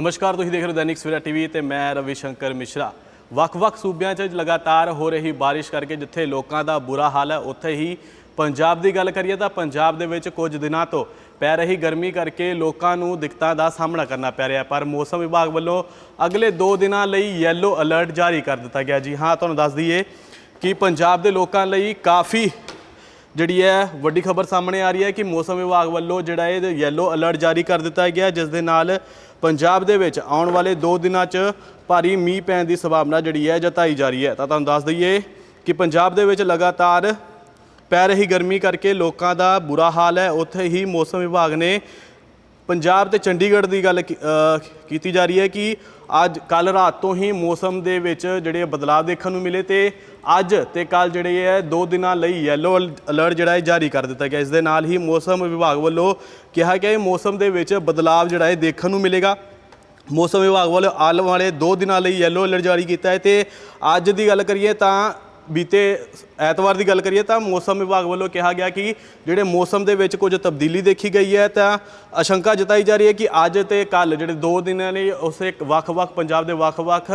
ਨਮਸਕਾਰ, ਤੁਸੀਂ ਦੇਖ ਰਹੇ ਹੋ ਦੈਨਿਕ ਸਵੇਰਾ ਟੀਵੀ ਤੇ ਮੈਂ ਰਵੀ ਸ਼ੰਕਰ ਮਿਸ਼ਰਾ। ਵੱਖ-ਵੱਖ ਸੂਬਿਆਂ 'ਚ ਲਗਾਤਾਰ ਹੋ ਰਹੀ ਬਾਰਿਸ਼ ਕਰਕੇ ਜਿੱਥੇ ਲੋਕਾਂ ਦਾ ਬੁਰਾ ਹਾਲ ਹੈ, ਉੱਥੇ ਹੀ ਪੰਜਾਬ ਦੀ ਗੱਲ ਕਰੀਏ ਤਾਂ ਪੰਜਾਬ ਦੇ ਵਿੱਚ ਕੁਝ ਦਿਨਾਂ ਤੋਂ ਪੈ ਰਹੀ ਗਰਮੀ ਕਰਕੇ ਲੋਕਾਂ ਨੂੰ ਦਿੱਕਤਾਂ ਦਾ ਸਾਹਮਣਾ ਕਰਨਾ ਪੈ ਰਿਹਾ ਪਰ ਮੌਸਮ ਵਿਭਾਗ ਵੱਲੋਂ ਅਗਲੇ 2 ਦਿਨਾਂ ਲਈ ਯੈਲੋ ਅਲਰਟ ਜਾਰੀ ਕਰ ਦਿੱਤਾ ਗਿਆ। ਜੀ ਹਾਂ, ਤੁਹਾਨੂੰ ਦੱਸ ਦਈਏ ਕਿ ਪੰਜਾਬ ਦੇ ਲੋਕਾਂ ਲਈ ਕਾਫੀ ਜਿਹੜੀ ਹੈ, ਵੱਡੀ ਖਬਰ ਸਾਹਮਣੇ ਆ ਰਹੀ ਹੈ ਕਿ ਮੌਸਮ ਵਿਭਾਗ ਵੱਲੋਂ ਜਿਹੜਾ ਇਹ ਯੈਲੋ ਅਲਰਟ ਜਾਰੀ ਕਰ ਦਿੱਤਾ ਗਿਆ, ਜਿਸ ਦੇ ਨਾਲ ਪੰਜਾਬ ਦੇ ਵਿੱਚ ਆਉਣ ਵਾਲੇ 2 ਦਿਨਾਂ 'ਚ ਭਾਰੀ ਮੀਂਹ ਪੈਣ ਦੀ ਸੰਭਾਵਨਾ ਜਿਹੜੀ ਹੈ ਜਤਾਈ ਜਾ ਰਹੀ ਹੈ। ਤਾਂ ਤੁਹਾਨੂੰ ਦੱਸ ਦਈਏ ਕਿ ਪੰਜਾਬ ਦੇ ਵਿੱਚ ਲਗਾਤਾਰ ਪੈ ਰਹੀ ਗਰਮੀ ਕਰਕੇ ਲੋਕਾਂ ਦਾ ਬੁਰਾ ਹਾਲ ਹੈ। ਉੱਥੇ ਹੀ ਮੌਸਮ ਵਿਭਾਗ ਨੇ ਪੰਜਾਬ ਤੇ ਚੰਡੀਗੜ੍ਹ ਦੀ ਗੱਲ ਕੀ- ਕੀਤੀ ਜਾ ਰਹੀ ਹੈ ਕਿ ਅੱਜ ਕੱਲ ਰਾਤ ਤੋਂ ਹੀ ਮੌਸਮ ਦੇ ਵਿੱਚ ਜਿਹੜੇ ਬਦਲਾਅ ਦੇਖਣ ਨੂੰ ਮਿਲੇ ਤੇ ਅੱਜ ਤੇ ਕੱਲ ਜਿਹੜੇ ਹੈ ਦੋ ਦਿਨਾਂ ਲਈ ਯੈਲੋ ਅਲਰਟ ਜਿਹੜਾ ਹੈ ਜਾਰੀ ਕਰ ਦਿੱਤਾ ਗਿਆ। ਇਸ ਦੇ ਨਾਲ ਹੀ ਮੌਸਮ ਵਿਭਾਗ ਵੱਲੋਂ ਕਿਹਾ ਗਿਆ ਹੈ ਮੌਸਮ ਦੇ ਵਿੱਚ ਬਦਲਾਅ ਜਿਹੜਾ ਹੈ ਦੇਖਣ ਨੂੰ ਮਿਲੇਗਾ। ਮੌਸਮ ਵਿਭਾਗ ਵੱਲੋਂ ਆਲ ਵਾਲੇ 2 ਦਿਨਾਂ ਲਈ ਯੈਲੋ ਅਲਰਟ ਜਾਰੀ ਕੀਤਾ ਹੈ ਤੇ ਅੱਜ ਦੀ ਗੱਲ ਕਰੀਏ ਤਾਂ ਬੀਤੇ ਐਤਵਾਰ ਦੀ ਗੱਲ ਕਰੀਏ ਤਾਂ ਮੌਸਮ ਵਿਭਾਗ ਵੱਲੋਂ ਕਿਹਾ ਗਿਆ ਕਿ ਜਿਹੜੇ ਮੌਸਮ ਦੇ ਵਿੱਚ ਕੁਝ ਤਬਦੀਲੀ ਦੇਖੀ ਗਈ ਹੈ ਤਾਂ ਆਸ਼ੰਕਾ ਜਤਾਈ ਜਾ ਰਹੀ ਹੈ ਕਿ ਅੱਜ ਤੇ ਕੱਲ ਜਿਹੜੇ 2 ਦਿਨਾਂ ਲਈ ਉਸੇ ਵੱਖ-ਵੱਖ ਪੰਜਾਬ ਦੇ ਵੱਖ-ਵੱਖ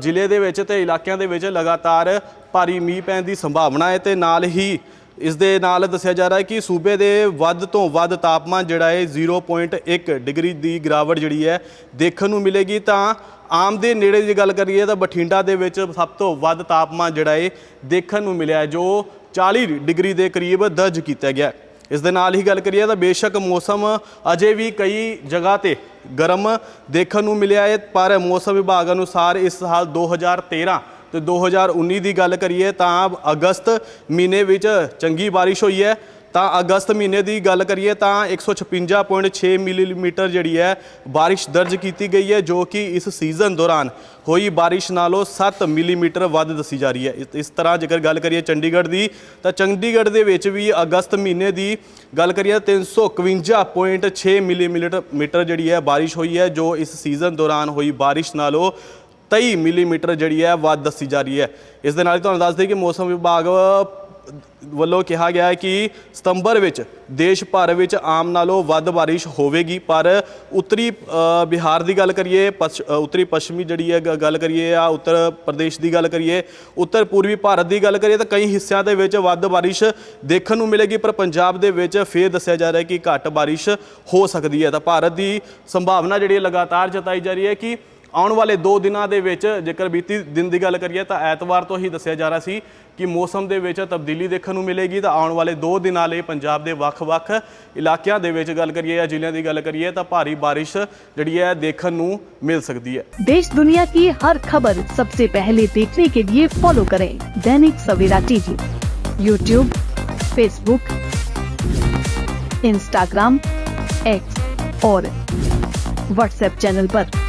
ਜ਼ਿਲ੍ਹੇ ਦੇ ਵਿੱਚ ਤੇ ਇਲਾਕਿਆਂ ਦੇ ਵਿੱਚ ਲਗਾਤਾਰ ਭਾਰੀ ਮੀਂਹ ਪੈਣ ਦੀ ਸੰਭਾਵਨਾ ਹੈ ਤੇ ਨਾਲ ਹੀ ਇਸ ਦੇ ਨਾਲ ਦੱਸਿਆ ਜਾ ਰਿਹਾ ਹੈ ਕਿ ਸੂਬੇ ਦੇ ਵੱਧ ਤੋਂ ਵੱਧ ਤਾਪਮਾਨ ਜਿਹੜਾ ਹੈ 0.1 ਡਿਗਰੀ ਦੀ ਗਿਰਾਵਟ ਜਿਹੜੀ ਹੈ ਦੇਖਣ ਨੂੰ ਮਿਲੇਗੀ। ਤਾਂ ਆਮ ਦੇ ਨੇੜੇ ਦੀ ਗੱਲ ਕਰੀਏ ਤਾਂ ਬਠਿੰਡਾ ਦੇ ਵਿੱਚ ਸਭ ਤੋਂ ਵੱਧ ਤਾਪਮਾਨ ਜਿਹੜਾ ਹੈ ਦੇਖਣ ਨੂੰ ਮਿਲਿਆ ਜੋ 40 ਡਿਗਰੀ ਦੇ ਕਰੀਬ ਦਰਜ ਕੀਤਾ ਗਿਆ ਇਸ ਦੇ ਨਾਲ ਹੀ ਗੱਲ ਕਰੀਏ ਤਾਂ ਬੇਸ਼ੱਕ ਮੌਸਮ ਅਜੇ ਵੀ ਕਈ ਜਗ੍ਹਾ ਤੇ ਗਰਮ ਦੇਖਣ ਨੂੰ ਮਿਲਿਆ ਹੈ, ਪਰ ਮੌਸਮ ਵਿਭਾਗ ਅਨੁਸਾਰ ਇਸ ਸਾਲ 2013 ਤੇ 2019 ਦੀ ਗੱਲ ਕਰੀਏ ਤਾਂ ਅਗਸਤ ਮਹੀਨੇ ਵਿੱਚ ਚੰਗੀ ਬਾਰਿਸ਼ ਹੋਈ ਹੈ। ਤਾਂ ਅਗਸਤ ਮਹੀਨੇ ਦੀ ਗੱਲ ਕਰੀਏ ਤਾਂ 156.6 ਮਿਲੀਮੀਟਰ ਜਿਹੜੀ ਹੈ ਬਾਰਿਸ਼ ਦਰਜ ਕੀਤੀ ਗਈ ਹੈ, ਜੋ ਕਿ ਇਸ ਸੀਜ਼ਨ ਦੌਰਾਨ ਹੋਈ ਬਾਰਿਸ਼ ਨਾਲੋਂ 7 ਮਿਲੀਮੀਟਰ ਵੱਧ ਦੱਸੀ ਜਾ ਰਹੀ ਹੈ। ਇਸ- ਇਸ ਤਰ੍ਹਾਂ ਜੇਕਰ ਗੱਲ ਕਰੀਏ ਚੰਡੀਗੜ੍ਹ ਦੀ, ਤਾਂ ਚੰਡੀਗੜ੍ਹ ਦੇ ਵਿੱਚ ਵੀ ਅਗਸਤ ਮਹੀਨੇ ਦੀ ਗੱਲ ਕਰੀਏ 351.6 ਮਿਲੀਮੀਟਰ ਮੀਟਰ ਜਿਹੜੀ ਹੈ ਬਾਰਿਸ਼ ਹੋਈ ਹੈ, ਜੋ ਇਸ ਸੀਜ਼ਨ ਦੌਰਾਨ ਹੋਈ ਬਾਰਿਸ਼ ਨਾਲੋਂ 23 ਮਿਲੀਮੀਟਰ ਜਿਹੜੀ ਹੈ ਵੱਧ ਦੱਸੀ ਜਾ ਰਹੀ ਹੈ। ਇਸ ਦੇ ਨਾਲ ਹੀ ਤੁਹਾਨੂੰ ਦੱਸ ਦਈਏ ਕਿ ਮੌਸਮ ਵਿਭਾਗ ਵੱਲੋਂ ਕਿਹਾ ਗਿਆ ਹੈ ਕਿ ਸਤੰਬਰ ਵਿੱਚ ਦੇਸ਼ ਭਰ ਵਿੱਚ ਆਮ ਨਾਲੋਂ ਵੱਧ ਬਾਰਿਸ਼ ਹੋਵੇਗੀ, ਪਰ ਉੱਤਰੀ ਬਿਹਾਰ ਦੀ ਗੱਲ ਕਰੀਏ, ਪਛ- ਉੱਤਰੀ ਪੱਛਮੀ ਜਿਹੜੀ ਹੈ ਗ- ਗੱਲ ਕਰੀਏ ਆ ਉੱਤਰ ਪ੍ਰਦੇਸ਼ ਦੀ ਗੱਲ ਕਰੀਏ, ਉੱਤਰ ਪੂਰਬੀ ਭਾਰਤ ਦੀ ਗੱਲ ਕਰੀਏ ਤਾਂ ਕਈ ਹਿੱਸਿਆਂ ਦੇ ਵਿੱਚ ਵੱਧ ਬਾਰਿਸ਼ ਦੇਖਣ ਨੂੰ ਮਿਲੇਗੀ, ਪਰ ਪੰਜਾਬ ਦੇ ਵਿੱਚ ਫੇਰ ਦੱਸਿਆ ਜਾ ਰਿਹਾ ਹੈ ਕਿ ਘੱਟ ਬਾਰਿਸ਼ ਹੋ ਸਕਦੀ ਹੈ। ਤਾਂ ਭਾਰਤ ਦੀ ਸੰਭਾਵਨਾ ਜਿਹੜੀ ਹੈ ਲਗਾਤਾਰ ਜਤਾਈ ਜਾ ਰਹੀ ਹੈ ਕਿ ਆਉਣ ਵਾਲੇ 2 ਦਿਨਾਂ ਦੇ ਵਿੱਚ ਜੇਕਰ ਬੀਤੀ ਦਿਨ ਦੀ ਗੱਲ ਕਰੀਏ ਤਾਂ ਐਤਵਾਰ ਤੋਂ ਹੀ ਦੱਸਿਆ ਜਾ ਰਿਹਾ ਸੀ ਕਿ ਮੌਸਮ ਦੇ ਵਿੱਚ ਤਬਦੀਲੀ ਦੇਖਣ ਨੂੰ ਮਿਲੇਗੀ ਤਾਂ ਆਉਣ ਵਾਲੇ 2 ਦਿਨਾਂ ਲਈ ਪੰਜਾਬ ਦੇ ਵੱਖ-ਵੱਖ ਇਲਾਕਿਆਂ ਦੇ ਵਿੱਚ ਗੱਲ ਕਰੀਏ ਜਾਂ ਜ਼ਿਲ੍ਹਿਆਂ ਦੀ ਗੱਲ ਕਰੀਏ ਤਾਂ ਭਾਰੀ ਬਾਰਿਸ਼ ਜਿਹੜੀ ਹੈ ਦੇਖਣ ਨੂੰ ਮਿਲ ਸਕਦੀ ਹੈ देश दुनिया की हर खबर सबसे पहले देखने के लिए फॉलो करें Dainik Savera TV YouTube Facebook Instagram X और व्हाट्सएप चैनल पर।